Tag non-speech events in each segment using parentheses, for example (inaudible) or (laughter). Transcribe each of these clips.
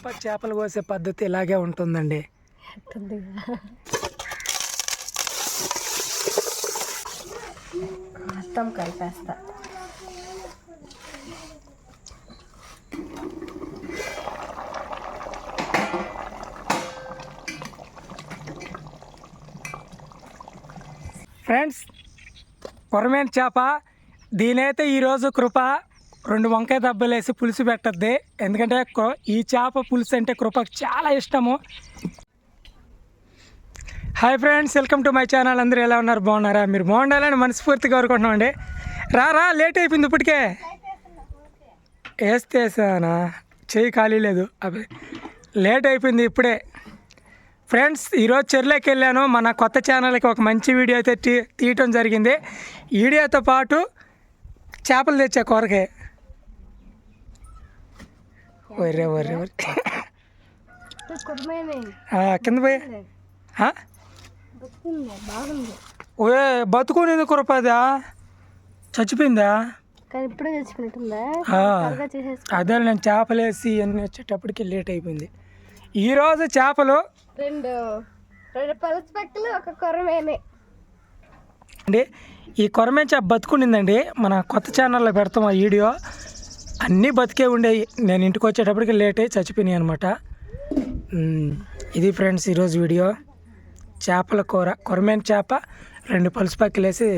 కృప చేపలు కోసే పద్ధతి ఇలాగే ఉంటుందండి. మొత్తం కలిపేస్తా. ఫ్రెండ్స్ కొరమేన చేప దీనైతే ఈరోజు కృప. రెండు వంకాయ దెబ్బలు వేసి పులుసు పెట్టద్ది. ఎందుకంటే ఈ చేప పులుసు అంటే కృపకు చాలా ఇష్టము. Hi friends welcome to my channel అందరూ ఎలా ఉన్నారు? బాగున్నారా? మీరు బాగుండాలని మనస్ఫూర్తిగా కోరుకుంటున్నాం అండి. రా రా లేట్ అయిపోయింది ఇప్పటికే. వేస్తేసానా చేయి ఖాళీ లేదు. అవి లేట్ అయిపోయింది ఇప్పుడే. ఫ్రెండ్స్ ఈరోజు చెర్లోకి వెళ్ళాను. మన కొత్త ఛానల్కి ఒక మంచి వీడియో అయితే తీయటం జరిగింది. వీడియోతో పాటు చేపలు తెచ్చా కూరకే. ఒర్రే ఒర్రే ఒర్రే కుటుంబమే ఆ, కింద పోయి. ఓయే బతుకునేది కురపదా? చచ్చిపోయిందా? ఇప్పుడే అదే నేను చేపలు వేసి ఇవన్నీ వచ్చేటప్పటికి లేట్ అయిపోయింది. ఈరోజు చేపలు రెండు రెండు పలుసు పక్కలు ఒక కొరమేమే అండి ఈ కొరమే చేప బతుకునిందండి? మన కొత్త ఛానల్లో పెడతాం ఆ వీడియో. అన్నీ బతికే ఉండేవి నేను ఇంటికి వచ్చేటప్పటికి లేట్ అయ్యి చచ్చిపోయినాయి అనమాట ఇది ఫ్రెండ్స్ ఈరోజు వీడియో. చేపల కూర కొరమేన చేప రెండు పులుసు పక్కలు వేసి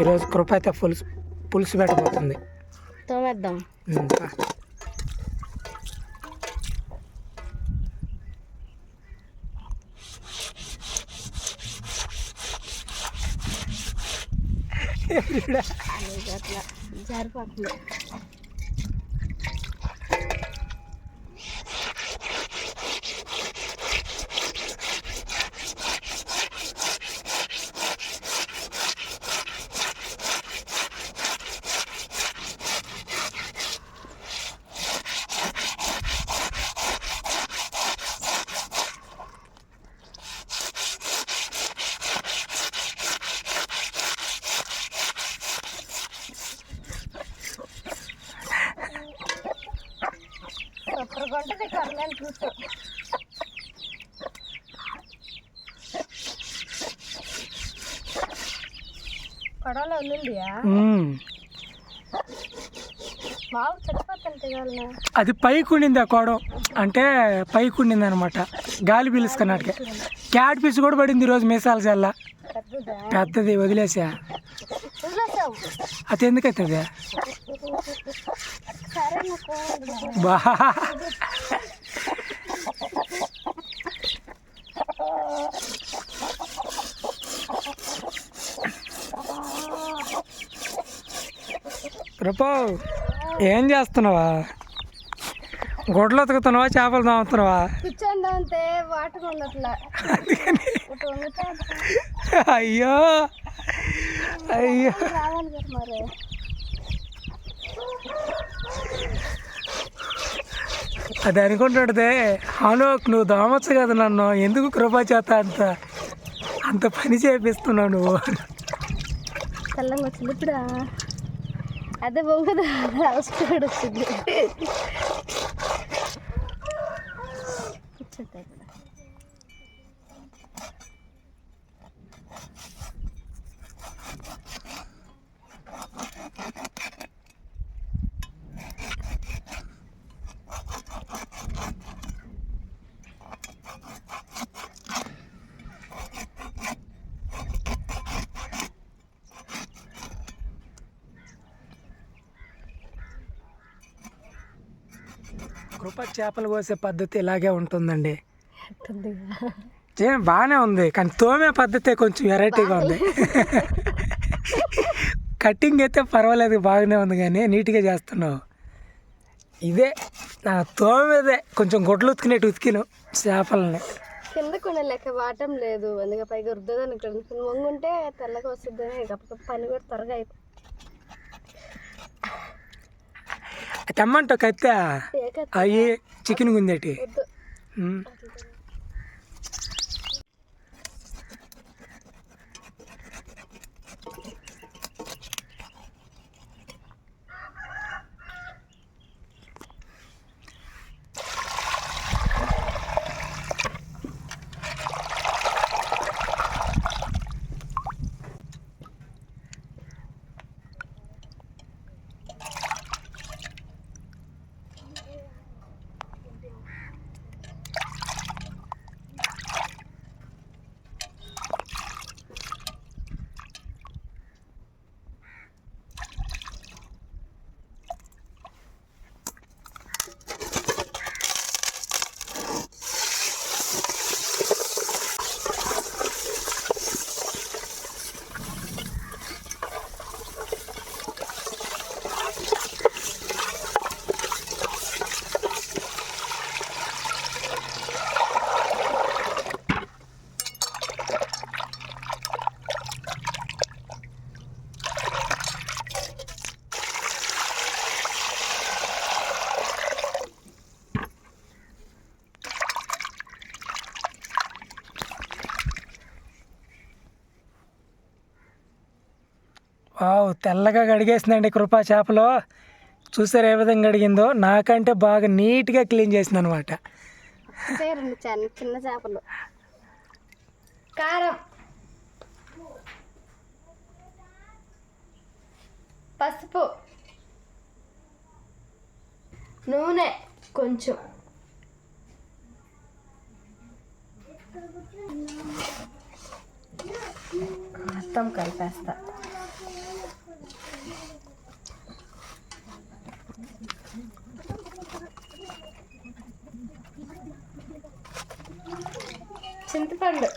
ఈరోజు కృప అయితే పులుసు పులుసు పెట్టబోతుంది. తోమేద్దాం. జారిపోతుంది సూపర్గా ఉంటుంది కొరమేను పులుసు పడవలో ఉందియా అది పైకి ఉండింది ఆ కోడం. అంటే పైకి ఉండింది అనమాట గాలి పీలుసుకున్నట్టుగా. క్యాట్ పీస్ కూడా పడింది ఈరోజు మీసాల జల్ల. పెద్దదా? వదిలేసా? అది ఎందుకు అవుతుంది సరే నాకు బా. రూపో ఏం చేస్తున్నావా? గుడ్లు ఉతుకుతున్నావా చేపలు తాగుతున్నావా అయ్యో. అయ్యో. అది అనుకుంటుంటే అనుక్ నువ్వు దోమచ్చు కదా నన్ను. ఎందుకు కృపా చేత అంత అంత పని చేపిస్తున్నావు నువ్వు? తెల్లంగా వచ్చింది ఇప్పుడు? అదే బొంగదు అవసరం వచ్చింది కృప చేపలు కోసే పద్ధతి ఇలాగే ఉంటుందండి. బాగానే ఉంది. కానీ తోమే పద్ధతి కొంచెం వెరైటీగా ఉంది. (laughs) కటింగ్ అయితే పర్వాలేదు బాగానే ఉంది కానీ నీట్గా చేస్తున్నావు. ఇదే నా తోమేదే కొంచెం గొడ్లు ఉతికినట్టు ఉతికిను చేపలని. కింద కొన్ని లెక్క వాటం లేదు. అందుకే పైగా అనుకుని వంగుంటే తెల్లగా వస్తుంది. పని కూడా త్వరగా అయిపోతుంది తెమ్మంటావు కత్తే అవి చికెన్ గుందేటి? తెల్లగా కడిగేసిందండి కృపా చేపలో. చూసారు ఏ విధంగా కడిగిందో? నాకంటే బాగా నీట్గా క్లీన్ చేసింది అనమాట చిన్న చిన్న చేపలు. కారం. పసుపు. నూనె కొంచెం. మొత్తం కలిపేస్తా చింతపండు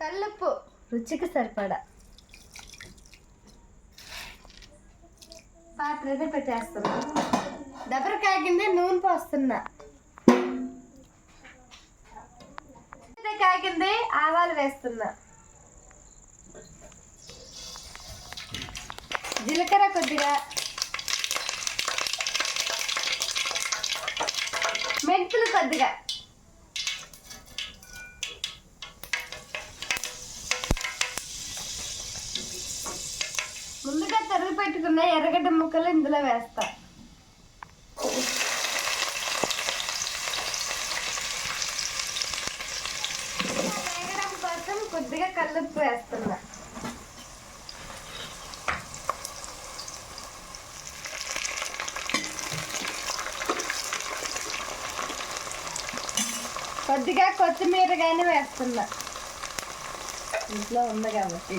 కల్లుప్పు రుచికి సరిపడా. పాత్రనే పెట్టేస్తున్నా. దెబ్బర కాగింది నూనె పోస్తున్నా. అయితే కాగింది ఆవాలు వేస్తున్నా. జీలకర్ర కొద్దిగా. మెంతులు కొద్దిగా. తరిగి పెట్టుకున్న ఎర్రగడ్డ ముక్కలు ఇందులో వేస్తా. వేగడం కోసం కొద్దిగా కల్లుప్పు వేస్తున్నా. కొద్దిగా కొత్తిమీర కానీ వేస్తున్నా. ఇంట్లో ఉంది కాబట్టి.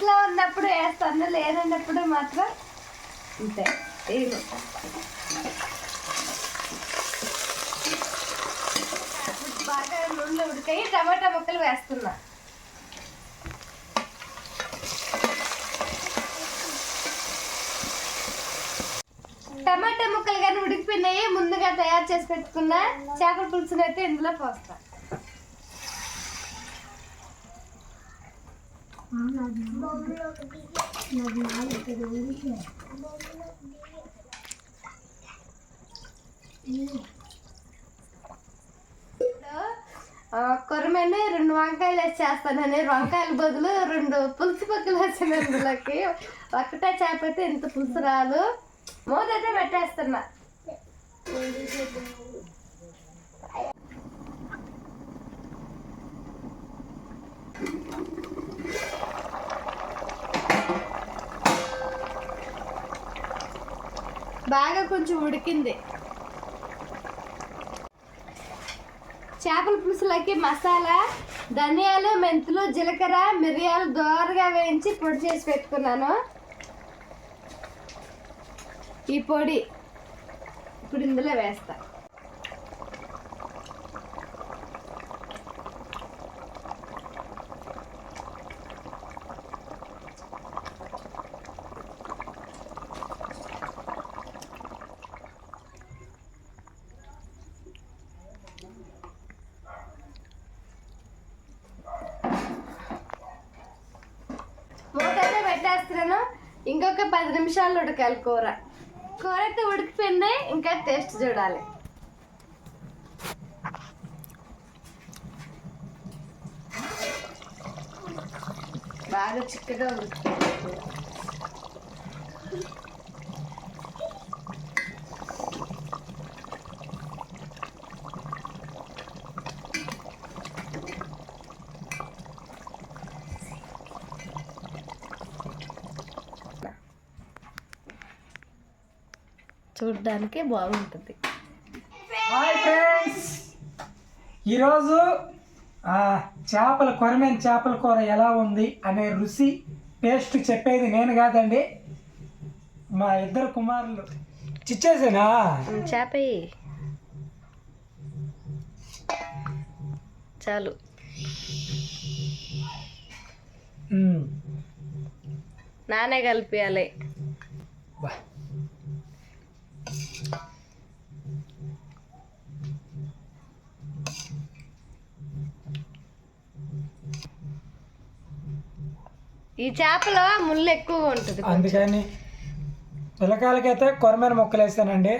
ఇంట్లో ఉన్నప్పుడు వేస్తాను లేనప్పుడు మాత్రం అంతే. ఏమో. బాగా నూనె ఉడికాయి టమాటా ముక్కలు వేస్తున్నా. టమాటా ముక్కలు కానీ ఉడికిపోయినాయి ముందుగా తయారు చేసి పెట్టుకున్న చేపల పులుసుని అయితే ఇందులో పోస్తాను కొరమేనే రెండు వంకాయలు వేసి చేస్తానని. వంకాయల బదులు రెండు పులుసు పక్కలు వేసాను అందులోకి ఒకటే చేప ఇంత పులుసు రాదు. మూతైతే పెట్టేస్తున్నా. బాగా కొంచెం ఉడికింది. చేపల పులుసులకి మసాలా ధనియాలు మెంతులు జీలకర్ర మిరియాలు దోరగా వేయించి పొడి చేసి పెట్టుకున్నాను. ఈ పొడి ఇప్పుడు ఇందులో వేస్తాను పెట్టేస్తున్నాను ఇంకొక పది నిమిషాలు ఉడకాలి కూర. కూర అయితే ఉడికిపోయింది ఇంకా టేస్ట్ చూడాలి. బాగా చిక్కగా ఉడికిపోయింది. చూడడానికి బాగుంటుంది. హాయ్ ఫ్రెండ్స్ ఈరోజు చేపల కొరమైన చేపల కూర ఎలా ఉంది అనే రుచి టేస్ట్ చెప్పేది నేను కాదండి. మా ఇద్దరు కుమారులు. చిచ్చేసేనా? చేప చాలు. నానే కలిపియాలి. ఈ చేపలో ముళ్ళు ఎక్కువగా ఉంటుంది అందుకని పిల్లకాయలకైతే కొరమైన ముక్కలు వేస్తానండి.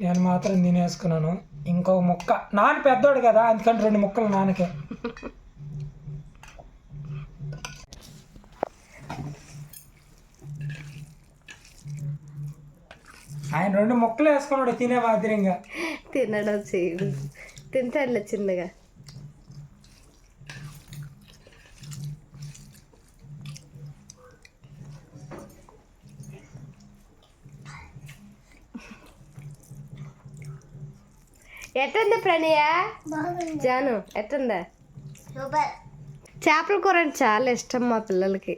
నేను మాత్రం తినేసుకున్నాను. ఇంకొక ముక్క. నాన్న పెద్దోడు కదా అందుకని రెండు ముక్కలు నాన్నకే ఆయన రెండు ముక్కలు వేసుకున్నాడు తినే మాదిరిగా. తినడం చేయడు. తింటాడులే చిన్నగా. ఎట్టుంది ప్రణయ? జాను ఎట్టుందా? చేపల కూర అంటే చాలా ఇష్టం మా పిల్లలకి.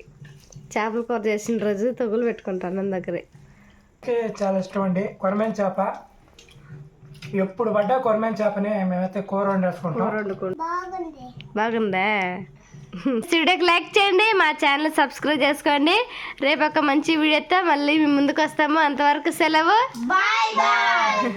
చేపల కూర చేసిన రోజు తగులు పెట్టుకుంటాను నా దగ్గరే. చాలా ఇష్టం అండి. కొరమైన చేప? ఎప్పుడు పడ్డా కొరమైన చేపని మేమైతే కూర వండేసుకుంటాం. బాగుందా. వీడియోకి లైక్ చేయండి మా ఛానల్ సబ్స్క్రైబ్ చేసుకోండి. రేపు ఒక మంచి వీడియోతో మళ్ళీ మీ ముందుకు వస్తాము. అంతవరకు సెలవు. Bye bye.